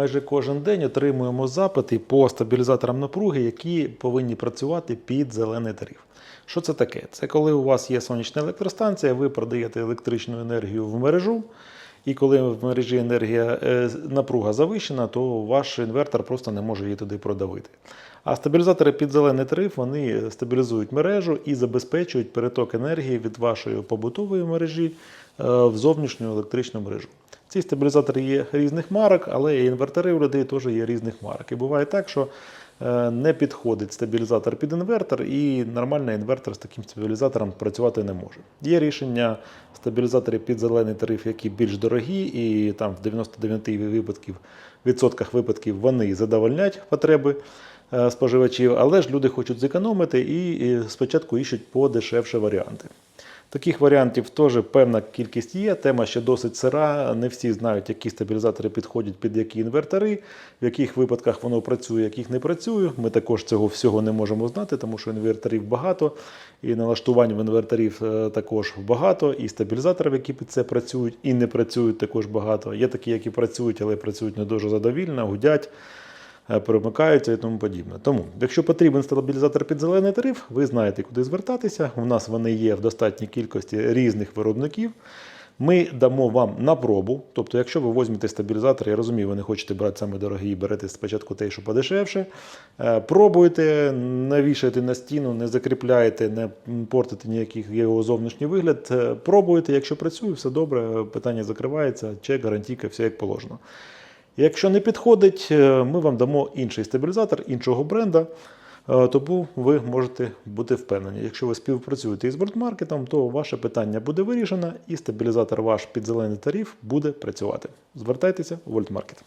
Майже кожен день отримуємо запити по стабілізаторам напруги, які повинні працювати під зелений тариф. Що це таке? Це коли у вас є сонячна електростанція, ви продаєте електричну енергію в мережу, і коли в мережі енергія е, напруга завищена, то ваш інвертор просто не може її туди продавити. А стабілізатори під зелений тариф вони стабілізують мережу і забезпечують переток енергії від вашої побутової мережі е, в зовнішню електричну мережу. Ці стабілізатори є різних марок, але і інвертори у людей теж є різних марок. І буває так, що е, не підходить стабілізатор під інвертор, і нормальний інвертор з таким стабілізатором працювати не може. Є рішення стабілізаторів під зелений тариф, які більш дорогі, і там в 99 випадків, відсотках випадків вони задовольнять потреби е, споживачів, але ж люди хочуть зекономити і спочатку іщуть подешевше варіанти. Таких варіантів теж певна кількість є. Тема ще досить сира. Не всі знають, які стабілізатори підходять під які інвертори, в яких випадках воно працює, яких не працює. Ми також цього всього не можемо знати, тому що інверторів багато, і налаштувань в інверторів е, також багато, і стабілізаторів, які під це працюють і не працюють, також багато. Є такі, які працюють, але працюють не дуже задовільно, гудять перемикаються і тому подібне. Тому, якщо потрібен стабілізатор під зелений тариф, ви знаєте, куди звертатися. У нас вони є в достатній кількості різних виробників. Ми дамо вам на пробу. Тобто, якщо ви візьмете стабілізатор, я розумію, ви не хочете брати саме дорогий, берете спочатку той, що подешевше. Е, Пробуйте, не вішайте на стіну, не закріпляйте, не портите ніякий його зовнішній вигляд. Е, Пробуйте, якщо працює, все добре, питання закривається, чек, гарантійка, все як положено. Якщо не підходить, е, ми вам дамо інший стабілізатор іншого бренда. Е, Тому ви можете бути впевнені. Якщо ви співпрацюєте із бортмаркетом, то ваше питання буде вирішено і стабілізатор ваш під зелений тариф буде працювати. Звертайтеся у Вольтмаркет.